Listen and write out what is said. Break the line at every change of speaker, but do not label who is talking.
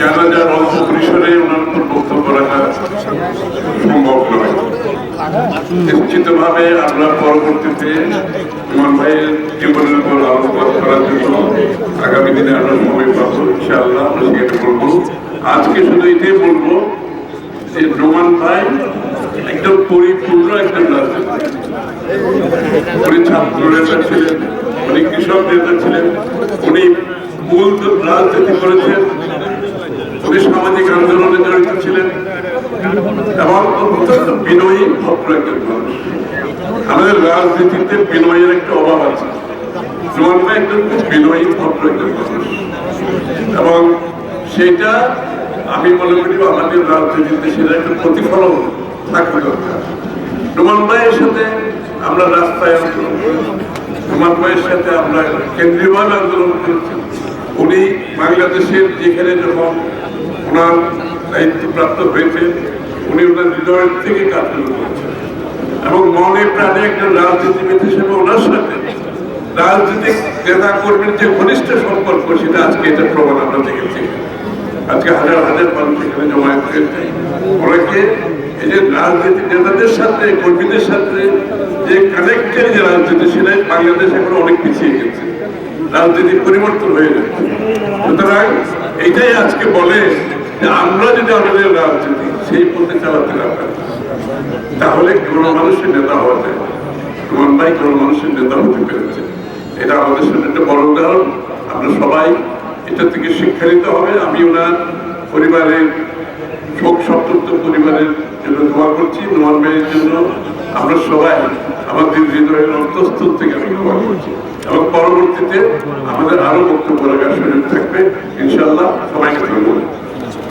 জানাজার অল্প পরিসরে ওনার উপর বক্তব্য রাখা সম্ভব নয় নিশ্চিতভাবে আমরা পরবর্তীতে ইমান ভাইয়ের জীবনের উপর আলোকপাত করার জন্য আগামী দিনে আমরা সময় পাবো, ইনশাআল্লাহ, আমরা সেটা বলব। আজকে শুধু এটাই বলব যে রোমান ভাই একদম পরিপূর্ণ একজন রাজনীতি। উনি ছাত্র নেতা ছিলেন, উনি কৃষক নেতা ছিলেন, উনি মূল রাজনীতি করেছেন। সামাজিক আন্দোলনে জড়িত ছিলেন এবং অত্যন্ত বিনয়ী ভদ্র একজন মানুষ। আমাদের রাজনীতিতে বিনয়ের একটা অভাব আছে। জোয়ান একজন খুব বিনয়ী, ভদ্র একজন মানুষ। এবং সেটা আমি মনে করি আমাদের রাজনীতিতে সেটা একটা প্রতিফলন থাকা দরকার। রোমান ভাইয়ের সাথে আমরা রাস্তায় আন্দোলন করেছি। রোমান ভাইয়ের সাথে আমরা কেন্দ্রীয়ভাবে আন্দোলন করেছি। উনি বাংলাদেশের যেখানে যখন ওনার দায়িত্বপ্রাপ্ত হয়েছে উনি ওনার হৃদয়ের থেকে কাজ শুরু করেছেন এবং মনে প্রাণে একজন রাজনীতিবিদ হিসেবে ওনার সাথে রাজনৈতিক নেতা কর্মীর যে ঘনিষ্ঠ সম্পর্ক, সেটা আজকে এটা প্রমাণ আমরা দেখেছি। আজকে হাজার হাজার মানুষ এখানে জমায়েত হয়েছে। অনেকে এই যে রাজনীতি নেতাদের সাথে, কর্মীদের সাথে যে কানেক্টেড যে রাজনীতি সেটা বাংলাদেশ এখন অনেক পিছিয়ে গেছে। রাজনীতি পরিবর্তন হয়ে যাচ্ছে। সুতরাং এইটাই আজকে বলে যে আমরা যদি আমাদের রাজনীতি সেই পথে চালাতে না পারি, তাহলে কোনো মানুষের নেতা হওয়া যায়। রোমান ভাই কোনো মানুষের নেতা হতে পেরেছে। এটা আমাদের সামনে একটা বড় উদাহরণ। আমরা সবাই এটা থেকে শিক্ষা নিতে হবে। আমি ওনার পরিবারের শোক সপ্তপ্ত পরিবারের জন্য দোয়া করছি। নোমান ভাইয়ের জন্য আমরা সবাই আমাদের হৃদয়ের অন্তঃস্থল থেকে আমি ক্ষমা করছি। এবং পরবর্তীতে আমাদের আরও বক্তব্য রাখার সুযোগ থাকবে। ইনশাল্লাহ সবাইকে ধন্যবাদ।